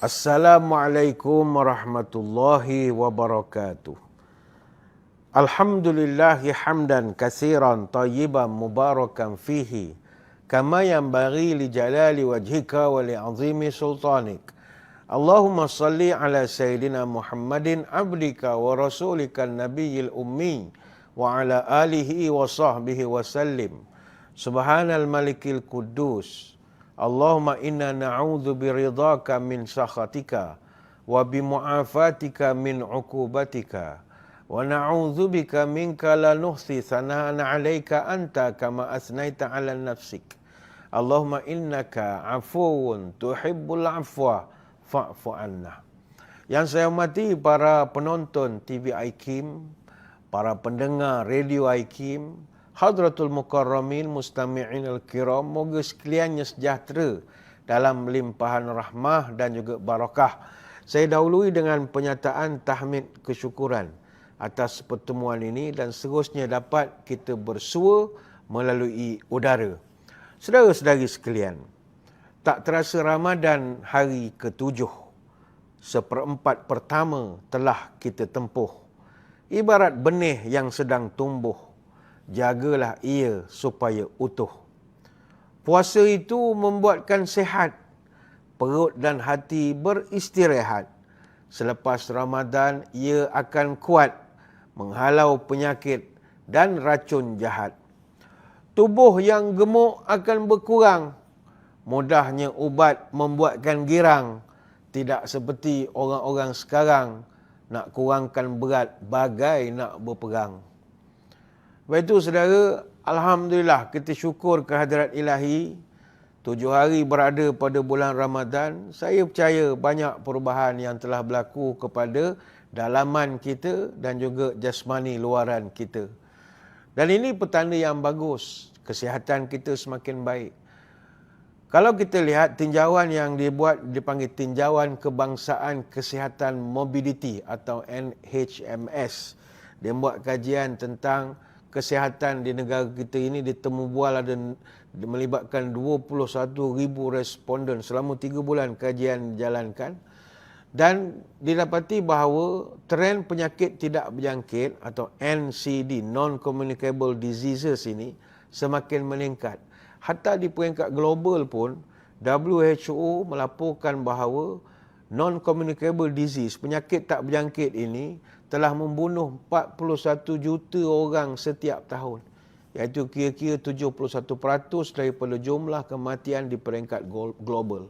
Assalamualaikum warahmatullahi wabarakatuh. Alhamdulillahi hamdan kasiran tayyiban mubarakan fihi kama yanbaghi li jalali wajhika wa li azimi sultanik. Allahumma salli ala sayyidina Muhammadin abdika wa rasulika nabiyil ummi wa ala alihi wa sahbihi wa sallim. Subhanal malikil kudus. Allahumma inna na'udhu biridhaka min sakhatika wa bimu'afatika min uqubatika wa na'udhu bika minka la nuhsi 'alaika anta kama asnaita 'ala nafsik. Allahumma innaka 'afuwun tuhibbul 'afwa fa'fu 'anna. Yang saya hormati para penonton TV IKIM, para pendengar radio IKIM, Hadratul Mukarramin Mustami'in Al-Kiram Moga sekaliannya sejahtera Dalam limpahan rahmah dan juga barakah Saya dahului dengan penyataan tahmid kesyukuran Atas pertemuan ini Dan seterusnya dapat kita bersua Melalui udara. Saudara-saudari sekalian Tak terasa Ramadan hari ketujuh Seperempat pertama telah kita tempuh. Ibarat benih yang sedang tumbuh jagalah ia supaya utuh. Puasa itu membuatkan sehat, perut dan hati beristirahat. Selepas Ramadan, ia akan kuat menghalau penyakit dan racun jahat. Tubuh yang gemuk akan berkurang. Mudahnya ubat membuatkan girang. Tidak seperti orang-orang sekarang nak kurangkan berat bagai nak berperang. Sebab itu saudara, Alhamdulillah kita syukur kehadirat ilahi. Tujuh hari berada pada bulan Ramadan. Saya percaya banyak perubahan yang telah berlaku kepada dalaman kita dan juga jasmani luaran kita. Dan ini petanda yang bagus. Kesihatan kita semakin baik. Kalau kita lihat tinjauan yang dibuat dipanggil tinjauan kebangsaan kesihatan mobility atau NHMS. Dia buat kajian tentang kesihatan di negara kita ini ditemu bual ada melibatkan 21 ribu responden selama 3 bulan kajian dijalankan dan didapati bahawa trend penyakit tidak berjangkit atau NCD non-communicable diseases ini semakin meningkat. Hatta di peringkat global pun WHO melaporkan bahawa non-communicable disease, penyakit tak berjangkit ini telah membunuh 41 juta orang setiap tahun. Iaitu kira-kira 71% daripada jumlah kematian di peringkat global.